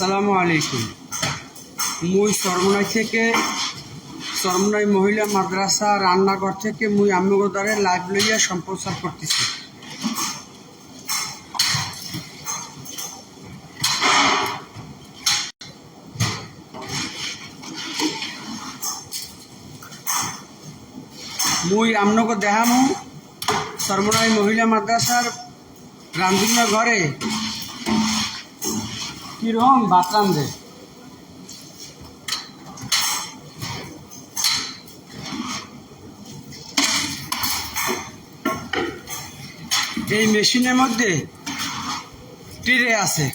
আসসালামু আলাইকুম। মুই সরমনাই থেকে সরমনাই মহিলা মাদ্রাসা রান্নাঘর থেকে মুই আমিগোদারে লাইভ লইয়া সম্প্রচার করতেছি। মুই আমনকে দেখামু সরমনাই মহিলা মাদ্রাসার রান্ধুনা ঘরে কীরকম ভাত রান্ধে এই মেশিনের মধ্যে ট্রে আছে।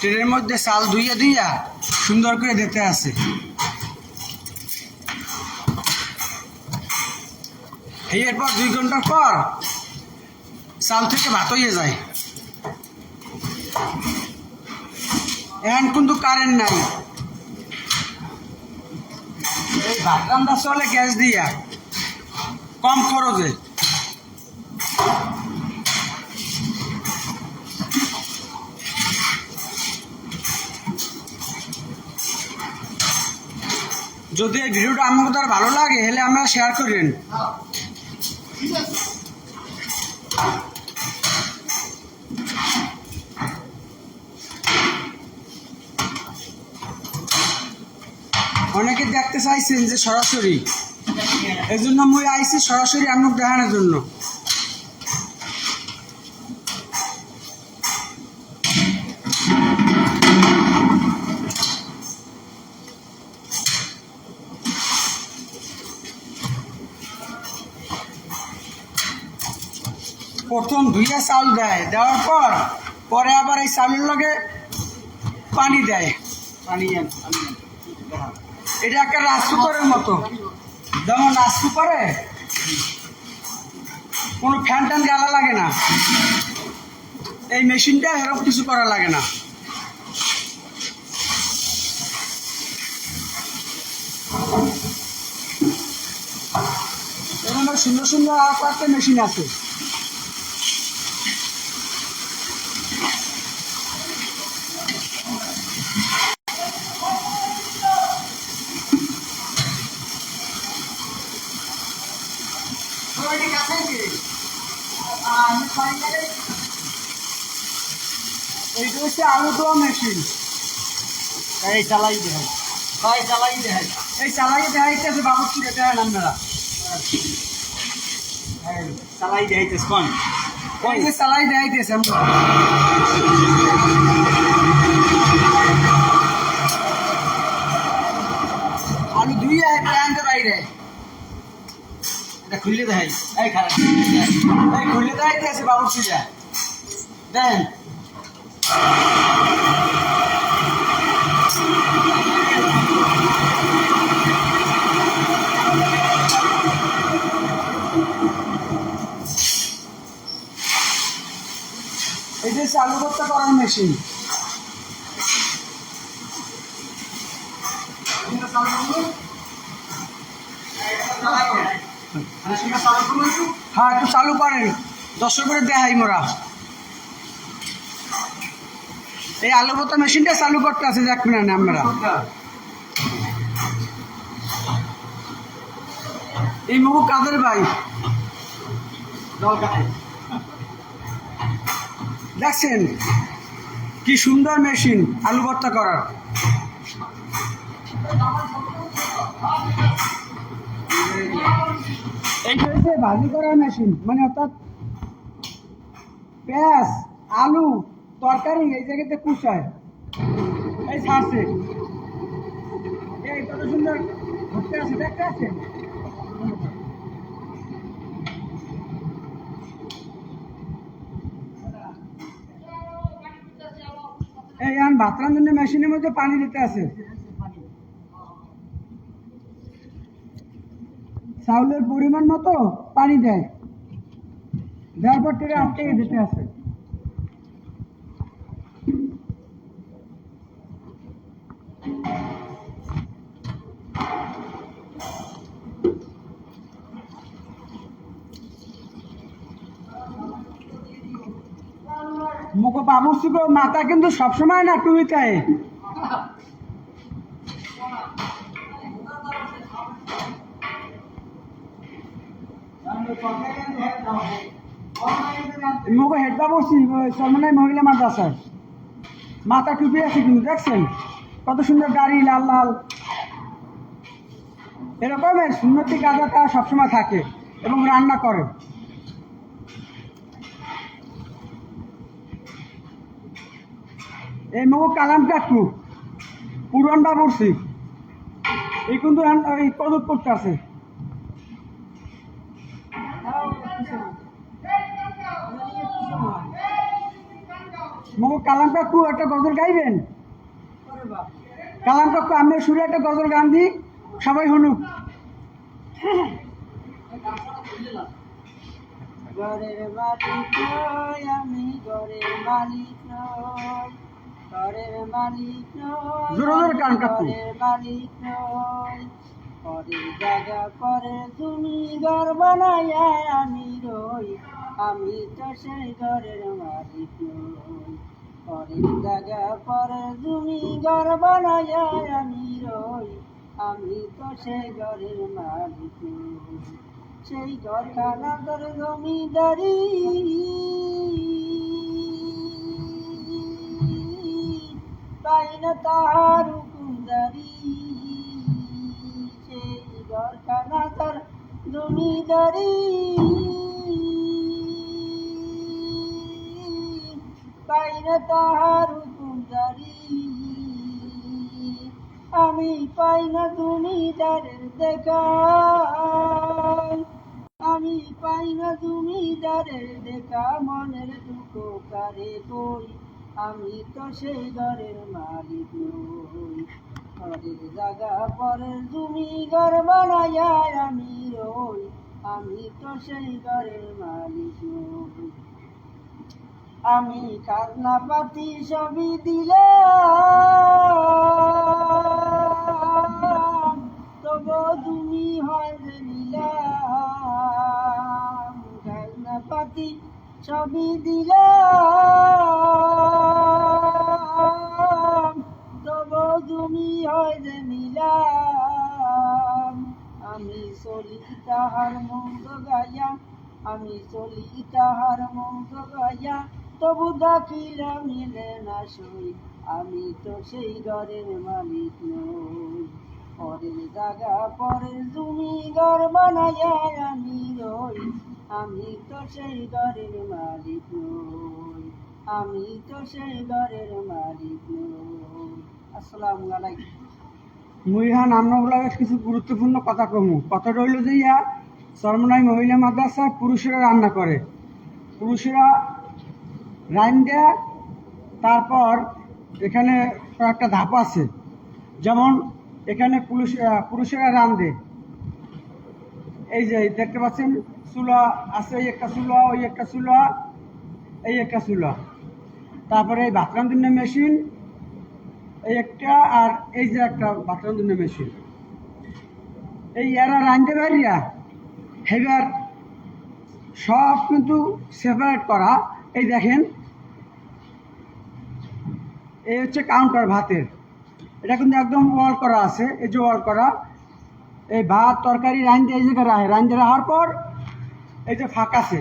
ট্রের মধ্যে চাল ধুইয়া ধুইয়া সুন্দর করে দিতে আছে। এরপর দুই ঘণ্টা পর চাল থেকে ভাত হয়ে যায়। এখন কিন্তু কারেন্ট নাই। চলে গ্যাস দিয়া। কম খরচে। যদি এই ভিডিওটা তার ভালো লাগে হলে আমরা শেয়ার করেন। অনেকে দেখতে চাইছেন যে সরাসরি। এই জন্য মুই আইছি সরাসরি আপনাকে দেখানোর জন্য। প্রথম ধুইয়া চাল দেয়, দেওয়ার পর পরে আবার এই চালের লগে পানি দেয়। পানি পানি। এটা একটা রাইস কুকারের মতো। যেমন রাইস কুকারে কোনো ফ্যান ট্যান জ্বালা লাগে না। এই মেশিনটা এরকম কিছু করা লাগে না। সুন্দর সুন্দর আর মেশিন আছে। এইটা হচ্ছে আলু দেওয়া মেশিন এই চালাই দেয়। ভাই, চালাই দেয়। এই চালাই দেখাইতেছে বাবু, কি দেখেন আপনারা? চালাই দেখাইতেছে কোন? ওই যে চালাই দেখাইতেছে আমরা। আলু দুই আনতে বাইরে। খুললে দেখাই। এই খারাপ। এই খুললে দেখাইতেছে বাবু কি দেন। এই যে চালু করতে করার মেশিন। হ্যাঁ একটু চালু করেন। দর্শক করে দেখাই মোরা। এই আলু ভর্তা মেশিনটা চালু করতে আছে দেখ না আমরা। এই মুখ কাদের ভাই? দেখছেন? কি সুন্দর মেশিন আলু ভর্তা করার। এইটা ভাজি করার মেশিন মানে অর্থাৎ পেঁয়াজ, আলু, তরকারি, এই জায়গাতে কুচায়। এই ছাড়ছে। এই কত সুন্দর ঘুরতে আছে দেখতে আছে এই আন ভাত রান্ধনের মেশিনের মধ্যে পানি দিতে আছে চাউলের পরিমাণ মতো পানি দেয়। দেওয়ার পর থেকে আটকে দিতে আছে। মুখ বাবা বাবুর সুখে মাথা কিন্তু সবসময় না টুইতে মুখে হেডটা বসছি সলমনাই মহিলা মাদ্রাসায় মাথা টুপি আছে কিন্তু, দেখছেন? কত সুন্দর গাড়ি, লাল লাল। এরকম সুন্নতি গাঁজাটা সবসময় থাকে এবং রান্না করে। এই মগু কালাম কাকু পুরনটা পড়ছি এই কিন্তু এই কদত করতে আছে। মগু কালাম কাকু একটা গজল গাইবেন? কালাম কাকু আমি সুরে একটা গজল গান দিই সবাই শুনুক। ঘরের মালিক আমি ঘরের মালিক ঘরের মালিক। ঘরের মালিক ঘরের জায়গা করে তুমি ঘর বানাইয়া আমি রই। আমি তো সেই ঘরের মালিক ঘরের জায়গা করে তুমি ঘর বানাইয়া আমি রই। আমি তো সেই ঘরের মালিক সেই ঘরখানা তোর জমিদারি। পাই না তাহার হুকুমদারি? জমিদারি পাই না তাহার হুকুমদারি আমি পাই না দারের দেখা। আমি পাই না তুমি দারের দেখা, মনের দুঃখ কারে কই? আমি তো সেই ঘরের মালিক নই। ঘরের জায়গা পরের তুমি ঘর বানাইয়া আমি রই, আমি তো সেই ঘরের মালিক আমি কান্না পাতি ছবি দিলাম, তবু তুমি হয় যে কান্না পাতি ছবি দিলাম। তুমি হয় যে নিলাম আমি চলি তাহার মন্দ গাইয়া আমি চলি তাহার মন্দ গাইয়া তবু ডাকিলা মিলে না সই, আমি তো সেই ঘরের মালিক নই। পরের জাগা পরের তুমি ঘর বানাইয়া আমি রই, আমি তো সেই ঘরের মালিক নই, আমি তো সেই ঘরের মালিক নই। আসসালামু আলাইকুম। কিছু গুরুত্বপূর্ণ কথা কমু। কথাটা হইল যে ইয়া সরমনাই মহিলা মাদ্রাসা পুরুষেরা রান্না করে। পুরুষেরা দেয় তারপর এখানে কয়েকটা ধাপ আছে। যেমন এখানে পুরুষ পুরুষেরা রান্ধে এই যে দেখতে পাচ্ছেন, চুলা আছে, এই একটা চুলা, ওই একটা চুলা, এই একটা চুলা। তারপরে এই রান্ধনের মেশিন এই একটা আর এই যে একটা ভাত রান্ধনের মেশিন এই এরা রাঁধতে পারিয়া হেবার সব কিন্তু সেপারেট করা। এই দেখেন, এই হচ্ছে কাউন্টার ভাতের। এটা কিন্তু একদম ওয়াল করা আছে, এই যে ওয়াল করা। এই ভাত তরকারি রাঁধতে এই জায়গায় রাখে। রাঁধতে রাখার পর এই যে ফাঁক আছে।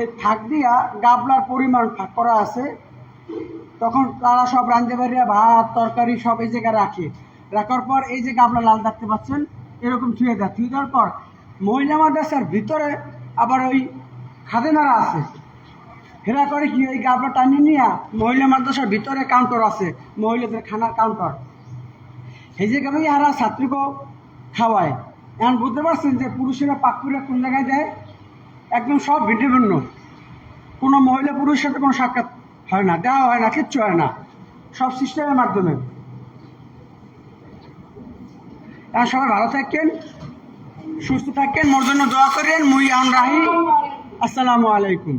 এই ফাঁক দিয়া গাবলার পরিমাণ ফাঁক করা আছে। তখন তারা সব রাঁধতে পারিয়া ভাত, তরকারি সব এই জায়গায় রাখে। রাখার পর এই যে গাবলা লাল দেখতে পাচ্ছেন, এরকম থুয়ে দেয়। থুয়ে দেওয়ার পর মহিলা মাদ্রাসার ভিতরে আবার ওই খাদেনারা আছে। হেরা করে কি ওই গাবলা টানিয়ে নিয়ে মহিলা মাদ্রাসার ভিতরে কাউন্টার আছে, মহিলাদের খানার কাউন্টার যে গাবে ইয়ারা ছাত্রীকেও খাওয়ায়। এখন বুঝতে পারছেন যে পুরুষেরা পাক করে কোন জায়গায় দেয়? একদম সব ভিন্ন ভিন্ন। কোনো মহিলা পুরুষের সাথে কোনো সাক্ষাৎ হয় না, দেওয়া হয় না, কিচ্ছু হয় না। সব সিস্টেমের মাধ্যমে। এখন সবাই ভালো থাকেন, সুস্থ থাকেন, মোর জন্য দোয়া করেন। মুই আন আসসালামু আলাইকুম।